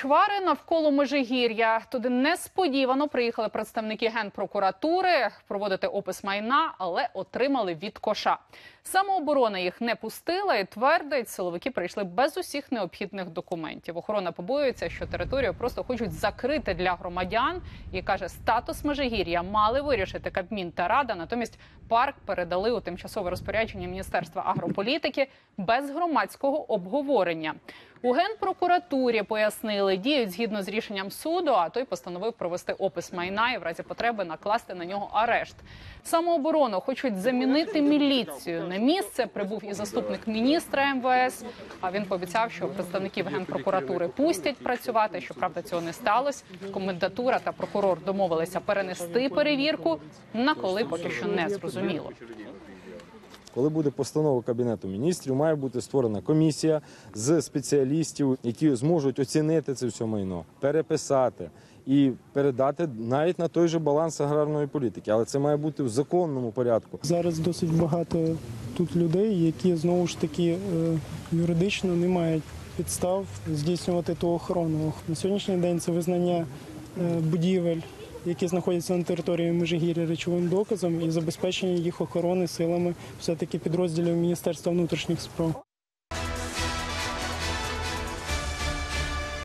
Чвари навколо Межигір'я. Туди несподівано приїхали представники генпрокуратури проводити опис майна, але отримали від коша. Самооборона їх не пустила і твердить, силовики прийшли без усіх необхідних документів. Охорона побоюється, що територію просто хочуть закрити для громадян. І каже, статус Межигір'я мали вирішити Кабмін та Рада. Натомість парк передали у тимчасове розпорядження Міністерства агрополітики без громадського обговорення. У генпрокуратурі пояснили, діють згідно з рішенням суду, а той постановив провести опис майна і в разі потреби накласти на нього арешт. Самооборону хочуть замінити міліцію. На місце прибув і заступник міністра МВС. А він пообіцяв, що представників генпрокуратури пустять працювати. Щоправда, цього не сталося. Комендатура та прокурор домовилися перенести перевірку. На коли поки що не зрозуміло. Коли буде постанова Кабінету міністрів, має бути створена комісія з спеціалістів, які зможуть оцінити це все майно, переписати і передати навіть на той же баланс аграрної політики. Але це має бути в законному порядку. Зараз досить багато тут людей, які знову ж таки е, юридично не мають підстав здійснювати ту охорону. На сьогоднішній день це визнання е, будівель, які знаходяться на території Межигір'я речовим доказом, і забезпечення їх охорони силами все таки підрозділів Міністерства внутрішніх справ.